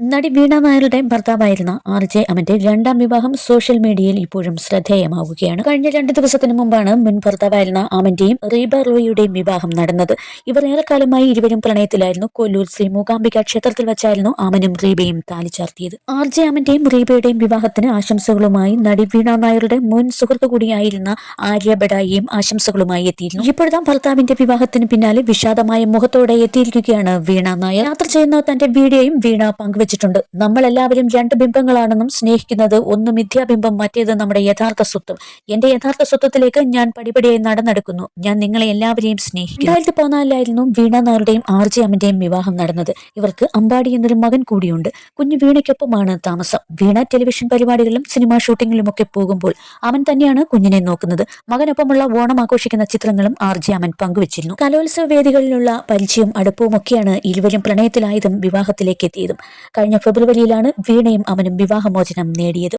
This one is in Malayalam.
നടി വീണ നായരുടെ ഭർത്താവായിരുന്ന ആർ ജെ അമന്റെ രണ്ടാം വിവാഹം സോഷ്യൽ മീഡിയയിൽ ഇപ്പോഴും ശ്രദ്ധേയമാവുകയാണ്. കഴിഞ്ഞ രണ്ട് ദിവസത്തിന് മുമ്പാണ് മുൻ ഭർത്താവായിരുന്ന അമന്റെയും റീബ റോയിയുടെയും വിവാഹം നടന്നത്. ഇവർ ഏറെക്കാലമായി ഇരുവരും പ്രണയത്തിലായിരുന്നു. കൊല്ലൂർ ശ്രീ മൂകാംബിക ക്ഷേത്രത്തിൽ വെച്ചായിരുന്നു അമനും റീബയും താലിച്ചാർത്തിയത് ആർ ജെ അമന്റെയും റീബയുടെയും വിവാഹത്തിന് ആശംസകളുമായി നടി വീണ നായരുടെ മുൻ സുഹൃത്തു കൂടിയായിരുന്ന ആര്യ ബഡായിയും ആശംസകളുമായി എത്തിയിരുന്നു. ഇപ്പോഴത്തെ ഭർത്താവിന്റെ വിവാഹത്തിന് പിന്നാലെ വിഷാദമായ മുഖത്തോടെ എത്തിയിരിക്കുകയാണ് വീണ നായർ. യാത്ര ചെയ്യുന്ന തന്റെ വീഡിയോയും വീണ പങ്കുവച്ചിട്ടുണ്ട് നമ്മൾ എല്ലാവരും രണ്ട് ബിംബങ്ങളാണെന്നും സ്നേഹിക്കുന്നത് ഒന്ന് മിഥ്യാബിംബം മറ്റേത് നമ്മുടെ യഥാർത്ഥ സ്വത്വം. എന്റെ യഥാർത്ഥ സ്വത്വത്തിലേക്ക് ഞാൻ പടിപടിയായി നടന്നെടുക്കുന്നു. ഞാൻ നിങ്ങളെ എല്ലാവരെയും സ്നേഹിക്കും രണ്ടായിരത്തി പതിനാലിലായിരുന്നു വീണ നായരുടെയും ആർ ജെ അമ്മന്റെയും വിവാഹം നടന്നത്. ഇവർക്ക് അമ്പാടി എന്നൊരു മകൻ കൂടിയുണ്ട്. കുഞ്ഞു വീണയ്ക്കൊപ്പമാണ് താമസം. വീണ ടെലിവിഷൻ പരിപാടികളിലും സിനിമാ ഷൂട്ടിങ്ങിലും ഒക്കെ പോകുമ്പോൾ അവൻ തന്നെയാണ് കുഞ്ഞിനെ നോക്കുന്നത്. മകനൊപ്പമുള്ള ഓണം ആഘോഷിക്കുന്ന ചിത്രങ്ങളും ആർ ജെ അമൻ പങ്കുവച്ചിരുന്നു. കലോത്സവ വേദികളിലുള്ള പരിചയം അടുപ്പവും ഒക്കെയാണ് ഇരുവരും പ്രണയത്തിലായതും വിവാഹത്തിലേക്ക് എത്തിയതും കഴിഞ്ഞ ഫെബ്രുവരിയിലാണ് വീണയും അവനും വിവാഹമോചനം നേടിയത്